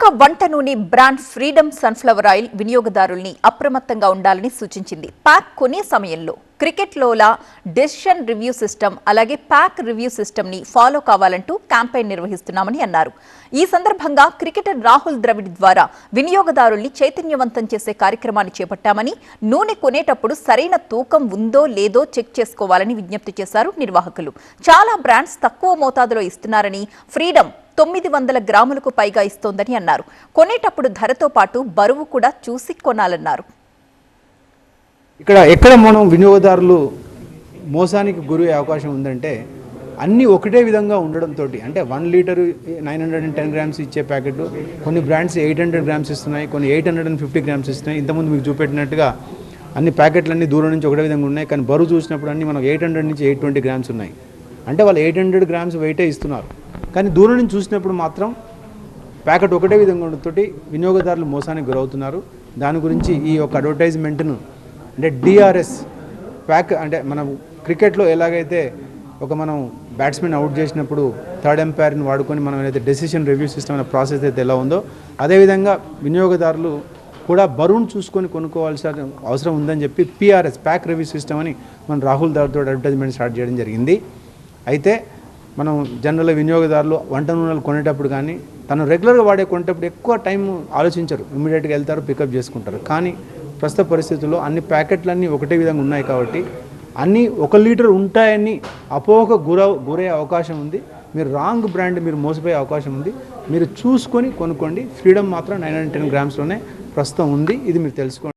ప్రముఖ వంట నూనె బ్రాండ్ ఫ్రీడమ్ సన్ఫ్లవర్ ఆయిల్ వినియోగదారుల్ని అప్రమత్తంగా ఉండాలని సూచించింది. ప్యాక్ కొనే సమయంలో క్రికెట్లోలా డెసిషన్ రివ్యూ సిస్టమ్ అలాగే ప్యాక్ రివ్యూ సిస్టమ్ని ఫాలో కావాలంటూ క్యాంపెయిన్ నిర్వహిస్తున్నామని అన్నారు. ఈ సందర్భంగా క్రికెటర్ రాహుల్ ద్రవిడ్ ద్వారా వినియోగదారుల్ని చైతన్యవంతం చేసే కార్యక్రమాన్ని చేపట్టామని నూనె కొనేటప్పుడు సరైన తూకం ఉందో లేదో చెక్ చేసుకోవాలని విజ్ఞప్తి చేశారు నిర్వాహకులు. చాలా బ్రాండ్స్ తక్కువ మోతాదులో ఇస్తున్నారని ఫ్రీడమ్ తొమ్మిది వందల గ్రాములకు పైగా ఇస్తోందని అన్నారు. కొనేటప్పుడు ధరతో పాటు బరువు కూడా చూసి కొనాలన్నారు. ఇక్కడ ఎక్కడ మనం వినియోగదారులు మోసానికి గురయ్యే అవకాశం ఉందంటే అన్నీ ఒకటే విధంగా ఉండడంతో అంటే one litre nine hundred and ten grams ఇచ్చే ప్యాకెట్ కొన్ని బ్రాండ్స్ ఎయిట్ హండ్రెడ్ గ్రామ్స్ ఇస్తున్నాయి కొన్ని eight hundred and fifty grams ఇస్తున్నాయి. ఇంతకుముందు మీకు చూపెట్టినట్టుగా అన్ని ప్యాకెట్లు అన్ని దూరం నుంచి ఒకటే విధంగా ఉన్నాయి కానీ బరువు చూసినప్పుడు అన్ని మనకు ఎయిట్ హండ్రెడ్ నుంచి ఎయిట్ ట్వంటీ గ్రామ్స్ ఉన్నాయి. అంటే వాళ్ళు ఎయిట్ హండ్రెడ్ గ్రామ్స్ వెయిటే ఇస్తున్నారు. కానీ దూరం నుంచి చూసినప్పుడు మాత్రం ప్యాకెట్ ఒకటే విధంగా ఉండటంతో వినియోగదారులు మోసానికి గురవుతున్నారు. దాని గురించి ఈ యొక్క అడ్వర్టైజ్మెంట్ను అంటే డిఆర్ఎస్ ప్యాక్ అంటే మనం క్రికెట్లో ఎలాగైతే ఒక మనం బ్యాట్స్మెన్ అవుట్ చేసినప్పుడు థర్డ్ ఎంపైర్ని వాడుకొని మనం ఏదైతే డెసిషన్ రివ్యూ సిస్టమ్ అనే ప్రాసెస్ అయితే ఎలా ఉందో అదేవిధంగా వినియోగదారులు కూడా బరువును చూసుకొని కొనుక్కోవాల్సిన అవసరం ఉందని చెప్పి పిఆర్ఎస్ ప్యాక్ రివ్యూ సిస్టమ్ అని మనం రాహుల్ దార్తో అడ్వర్టైజ్మెంట్ స్టార్ట్ చేయడం జరిగింది. అయితే మనం జనరల్ వినియోగదారులు వంట నూనెలు కొనేటప్పుడు కానీ తను రెగ్యులర్గా వాడే కొనేటప్పుడు ఎక్కువ టైం ఆలోచించరు. ఇమీడియట్గా వెళ్తారు పికప్ చేసుకుంటారు. కానీ ప్రస్తుత పరిస్థితుల్లో అన్ని ప్యాకెట్లన్నీ ఒకటే విధంగా ఉన్నాయి కాబట్టి అన్నీ ఒక లీటర్ ఉంటాయని అపోహకు గుర గురయ్యే అవకాశం ఉంది. మీరు రాంగ్ బ్రాండ్ మీరు మోసపోయే అవకాశం ఉంది. మీరు చూసుకొని కొనుక్కోండి. ఫ్రీడమ్ మాత్రం నైన్ హండ్రెడ్ టెన్ గ్రామ్స్లోనే ప్రస్తుతం ఉంది. ఇది మీరు తెలుసుకోండి.